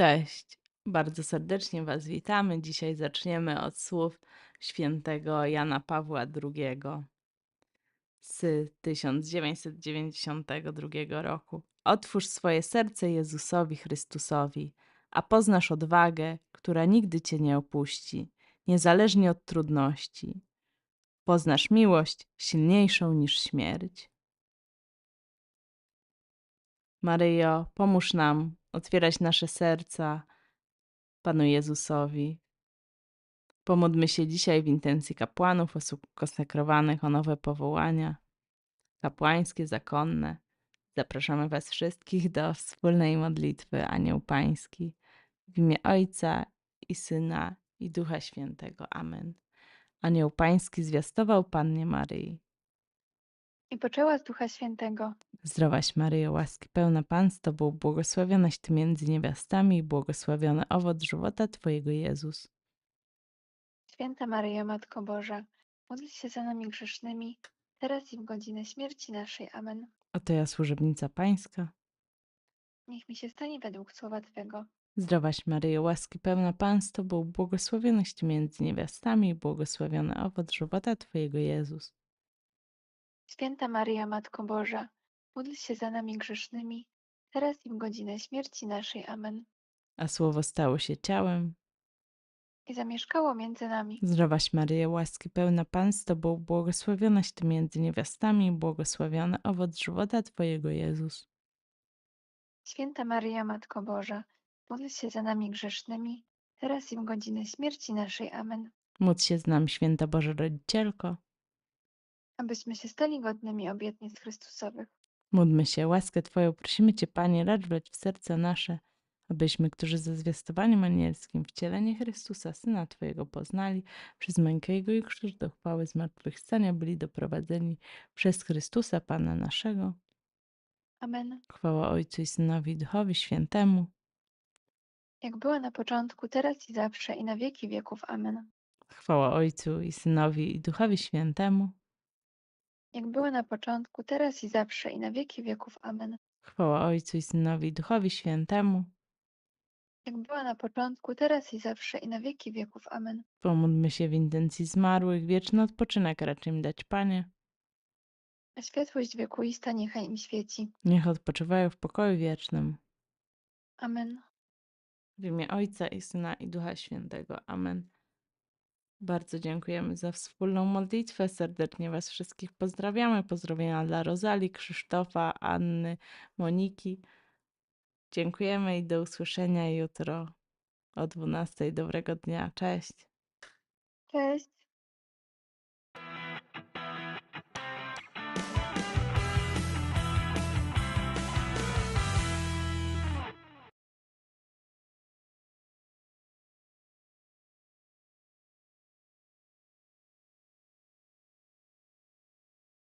Cześć, bardzo serdecznie Was witamy. Dzisiaj zaczniemy od słów świętego Jana Pawła II z 1992 roku. Otwórz swoje serce Jezusowi Chrystusowi, a poznasz odwagę, która nigdy Cię nie opuści, niezależnie od trudności. Poznasz miłość silniejszą niż śmierć. Maryjo, pomóż nam otwierać nasze serca Panu Jezusowi. Pomódlmy się dzisiaj w intencji kapłanów, osób konsekrowanych o nowe powołania kapłańskie, zakonne. Zapraszamy Was wszystkich do wspólnej modlitwy Anioł Pański w imię Ojca i Syna i Ducha Świętego. Amen. Anioł Pański zwiastował Pannie Maryi. I poczęła z Ducha Świętego. Zdrowaś Maryjo, łaski pełna Pan z Tobą, błogosławionaś Ty między niewiastami i błogosławiony owoc żywota Twojego Jezus. Święta Maryjo, Matko Boża, módl się za nami grzesznymi, teraz i w godzinę śmierci naszej. Amen. Oto ja służebnica Pańska. Niech mi się stanie według słowa Twego. Zdrowaś Maryjo, łaski pełna Pan z Tobą, błogosławionaś Ty między niewiastami i błogosławiony owoc żywota Twojego Jezus. Święta Maryjo, Matko Boża, módl się za nami grzesznymi, teraz i w godzinę śmierci naszej. Amen. A Słowo stało się ciałem. I zamieszkało między nami. Zdrowaś Maryjo, łaski pełna Pan z Tobą, błogosławionaś Ty między niewiastami błogosławiony owoc żywota Twojego Jezus. Święta Maryjo, Matko Boża, módl się za nami grzesznymi, teraz i w godzinę śmierci naszej. Amen. Módl się z nami, święta Boża Rodzicielko. Abyśmy się stali godnymi obietnic Chrystusowych. Módlmy się, łaskę Twoją prosimy Cię, Panie, racz wleć w serce nasze, abyśmy, którzy ze zwiastowaniem anielskim wcielenie Chrystusa, Syna Twojego poznali, przez mękę Jego i krzyż do chwały zmartwychwstania byli doprowadzeni przez Chrystusa, Pana naszego. Amen. Chwała Ojcu i Synowi i Duchowi Świętemu. Jak była na początku, teraz i zawsze, i na wieki wieków. Amen. Chwała Ojcu i Synowi i Duchowi Świętemu. Jak była na początku, teraz i zawsze, i na wieki wieków. Amen. Chwała Ojcu i Synowi i Duchowi Świętemu. Jak była na początku, teraz i zawsze, i na wieki wieków. Amen. Pomódlmy się w intencji zmarłych, wieczny odpoczynek raczej im dać, Panie. A światłość wiekuista niechaj im świeci. Niech odpoczywają w pokoju wiecznym. Amen. W imię Ojca i Syna i Ducha Świętego. Amen. Bardzo dziękujemy za wspólną modlitwę. Serdecznie Was wszystkich pozdrawiamy. Pozdrowienia dla Rozali, Krzysztofa, Anny, Moniki. Dziękujemy i do usłyszenia jutro o 12. Dobrego dnia. Cześć. Cześć.